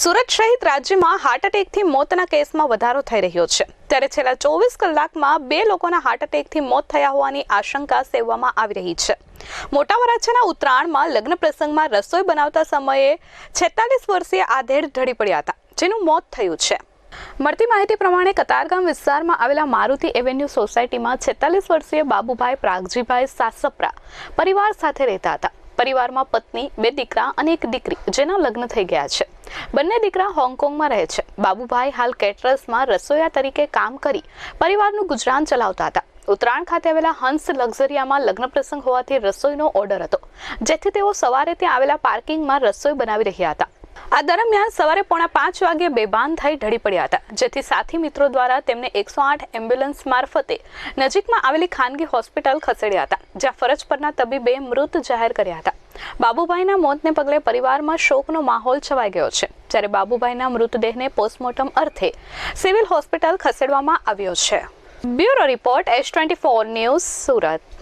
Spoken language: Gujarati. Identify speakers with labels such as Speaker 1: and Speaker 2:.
Speaker 1: સુરત સહિત રાજ્યમાં હાર્ટ એટેકથી મોતના કેસમાં વધારો થઈ રહ્યો છે. ત્યારે છેલ્લા ચોવીસ કલાકમાં બે લોકોના હાર્ટ એટેકથી મોત થયા હોવાની આશંકા સેવવામાં આવી રહી છે. મોટા વરાછાના ઉત્તરાયણમાં લગ્ન પ્રસંગમાં રસોઈ બનાવતા સમયે છેતાલીસ વર્ષીય આધેડ ઢળી પડ્યા હતા, જેનું મોત થયું છે. મળતી માહિતી પ્રમાણે કતારગામ વિસ્તારમાં આવેલા મારુતિ એવેન્યુ સોસાયટીમાં છેતાલીસ વર્ષીય બાબુભાઈ પ્રાગજીભાઈ સાસપરા પરિવાર સાથે રહેતા હતા. પરિવારમાં પત્ની, બે દીકરા અને એક દીકરી, જેના લગ્ન થઈ ગયા છે. બંને દીકરા હોંગકોંગમાં રહે છે. બાબુભાઈ હાલ કેટરર્સમાં રસોઈયા તરીકે કામ કરી પરિવારનું ગુજરાન ચલાવતા હતા. ઉત્તરાયણ ખાતે આવેલા હંસ લક્ઝરિયામાં લગ્ન પ્રસંગ હોવાથી રસોઈનો ઓર્ડર હતો. જેથી તેઓ સવારે ત્યાં આવેલા પાર્કિંગમાં રસોઈ બનાવી રહ્યા હતા. આ દરમિયાન સવારે પોણા પાંચ વાગે બેભાન થઈ ઢળી પડ્યા હતા. જેથી સાથી મિત્રો દ્વારા તેમને એકસો આઠ એમ્બ્યુલન્સ મારફતે નજીકમાં આવેલી ખાનગી હોસ્પિટલ ખસેડ્યા હતા, જ્યાં ફરજ પરના તબીબે મૃત જાહેર કર્યા હતા. બાબુભાઈના મોતને પગલે પરિવારમાં શોકનો માહોલ છવાઈ ગયો છે. જ્યારે બાબુભાઈના મૃતદેહને પોસ્ટમોર્ટમ અર્થે સિવિલ હોસ્પિટલ ખસેડવામાં આવ્યો છે. Bureau report S twenty four news Surat.